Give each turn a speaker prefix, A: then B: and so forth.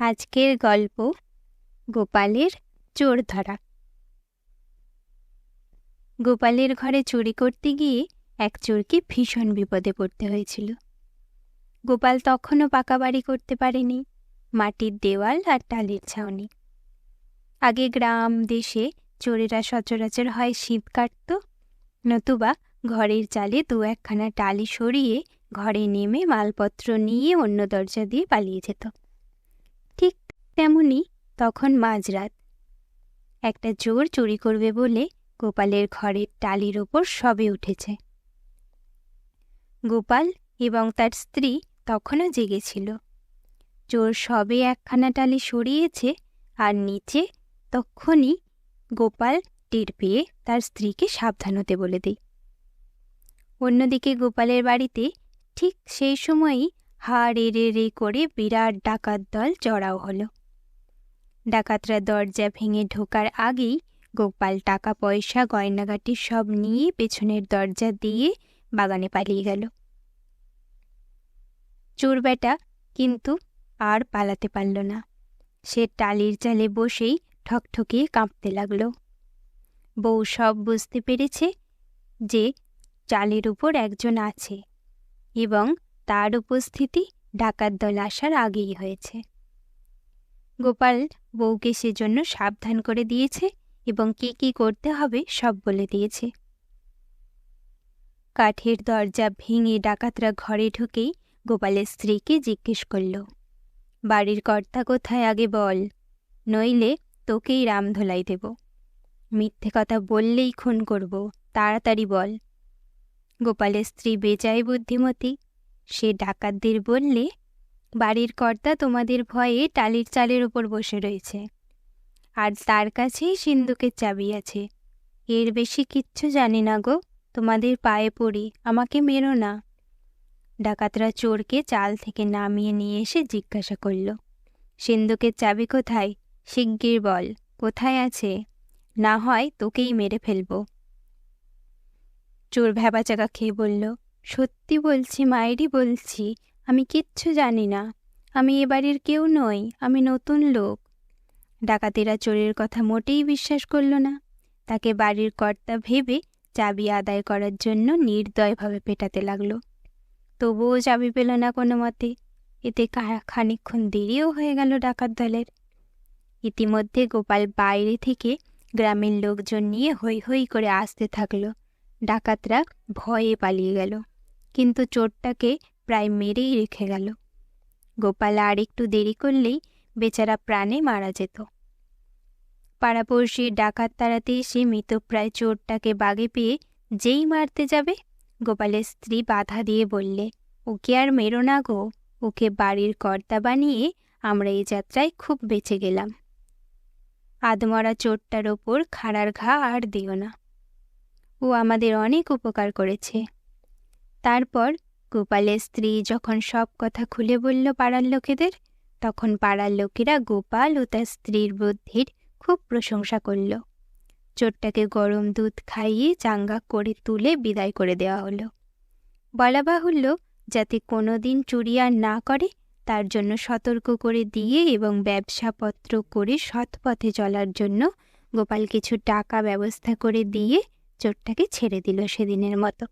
A: আজকের গল্প গোপালের চোর ধরা। গোপালের ঘরে চুরি করতে গিয়ে এক চোরকে ভীষণ বিপদে পড়তে হয়েছিল। গোপাল তখনও পাকা বাড়ি করতে পারেনি, মাটির দেওয়াল আর টালির ছাউনি। আগে গ্রাম, দেশে চোরেরা সচরাচর হয় শীত কাটত, নতুবা ঘরের চালে দু একখানা টালি সরিয়ে ঘরে নেমে মালপত্র নিয়ে অন্য দরজা দিয়ে পালিয়ে যেত। তেমনি তখন মাঝরাত। একটা চোর চুরি করবে বলে গোপালের ঘরের টালির ওপর সবে উঠেছে। গোপাল এবং তার স্ত্রী তখনও জেগেছিল চোর সবে একখানা টালি সরিয়েছে আর নিচে তখনই গোপাল টের পেয়ে তার স্ত্রীকে সাবধান হতে বলে দেয়। অন্যদিকে গোপালের বাড়িতে ঠিক সেই সময়ই হা রে রে রে করে বিরাট ডাকাত দল জড়াও হলো। ডাকাতরা দরজা ভেঙে ঢোকার আগেই গোপাল টাকা পয়সা গয়নাগাটি সব নিয়ে পেছনের দরজা দিয়ে বাগানে পালিয়ে গেল। চোরবেটা কিন্তু আর পালাতে পারল না। সে টালির চালে বসেই ঠকঠকিয়ে কাঁপতে লাগল। বউ সব বুঝতে পেরেছে যে চালের উপর একজন আছে এবং তার উপস্থিতি ডাকাত দল আসার আগেই হয়েছে। গোপাল বউকে সেজন্য সাবধান করে দিয়েছে এবং কি কি করতে হবে সব বলে দিয়েছে। কাঠের দরজা ভেঙে ডাকাতরা ঘরে ঢুকেই গোপালের স্ত্রীকে জিজ্ঞেস করল, বাড়ির কর্তা কোথায় আগে বল, নইলে তোকেই রামধোলাই দেব। মিথ্যে কথা বললেই খুন করব, তাড়াতাড়ি বল। গোপালের স্ত্রী বেচাই বুদ্ধিমতী, সে ডাকাতদের বললে বাড়ির কর্তা তোমাদের ভয়ে টালির চালের ওপর বসে রয়েছে। আর তার কাছেই সিন্ধুকের চাবি আছে। এর বেশি কিচ্ছু জানি না গো, তোমাদের পায়ে পড়ি, আমাকে মেরো না। ডাকাতরা চোরকে চাল থেকে নামিয়ে নিয়ে এসে জিজ্ঞাসা করল, সিন্ধুকের চাবি কোথায়? শিগগির বল, কোথায় আছে? না হয় তোকেই মেরে ফেলব। চোর ভ্যাবাচাকা খেয়ে বলল, সত্যি বলছি মায়েরই বলছি আমি কিচ্ছু জানি না। আমি এ বাড়ির কেউ নই, আমি নতুন লোক। ডাকাতেরা চোরের কথা মোটেই বিশ্বাস করল না। তাকে বাড়ির কর্তা ভেবে চাবি আদায় করার জন্য নির্দয়ভাবে পেটাতে লাগল। তবুও চাবি পেল না কোনো মতে। এতে খানিক্ষণ দেরিও হয়ে গেল ডাকাত দলের। ইতিমধ্যে গোপাল বাইরে থেকে গ্রামের লোকজন নিয়ে হৈ হৈ করে আসতে থাকল। ডাকাতরা ভয়ে পালিয়ে গেল। কিন্তু চোরটাকে প্রায় মেরেই রেখে গেল। গোপাল আর একটু দেরি করলেই বেচারা প্রাণে মারা যেত। পাড়াপড়শির ডাকাত তাড়াতে এসে মৃতপ্রায় চোরটাকে বাগে পেয়ে যেই মারতে যাবে? গোপালের স্ত্রী বাধা দিয়ে বললে, ওকে আর মেরো না গো। ওকে বাড়ির কর্তা বানিয়ে আমরা এই যাত্রায় খুব বেঁচে গেলাম। আদমরা চোরটার ওপর খাড়ার ঘা আর দিও না। ও আমাদের অনেক উপকার করেছে। তারপর গোপালের স্ত্রী যখন সব কথা খুলে বলল পাড়ার লোকেদের, তখন পাড়ার লোকেরা গোপাল ও তার স্ত্রীর বুদ্ধির খুব প্রশংসা করল। চোরটাকে গরম দুধ খাইয়ে চাঙ্গা করে তুলে বিদায় করে দেওয়া হলো। বলা বাহুল্য, যাতে কোনো দিন চুরি আর না করে, তার জন্য সতর্ক করে দিয়ে এবং ব্যবসাপত্র করে সৎ পথে চলার জন্য গোপাল কিছু টাকা ব্যবস্থা করে দিয়ে চোরটাকে ছেড়ে দিল সেদিনের মতো।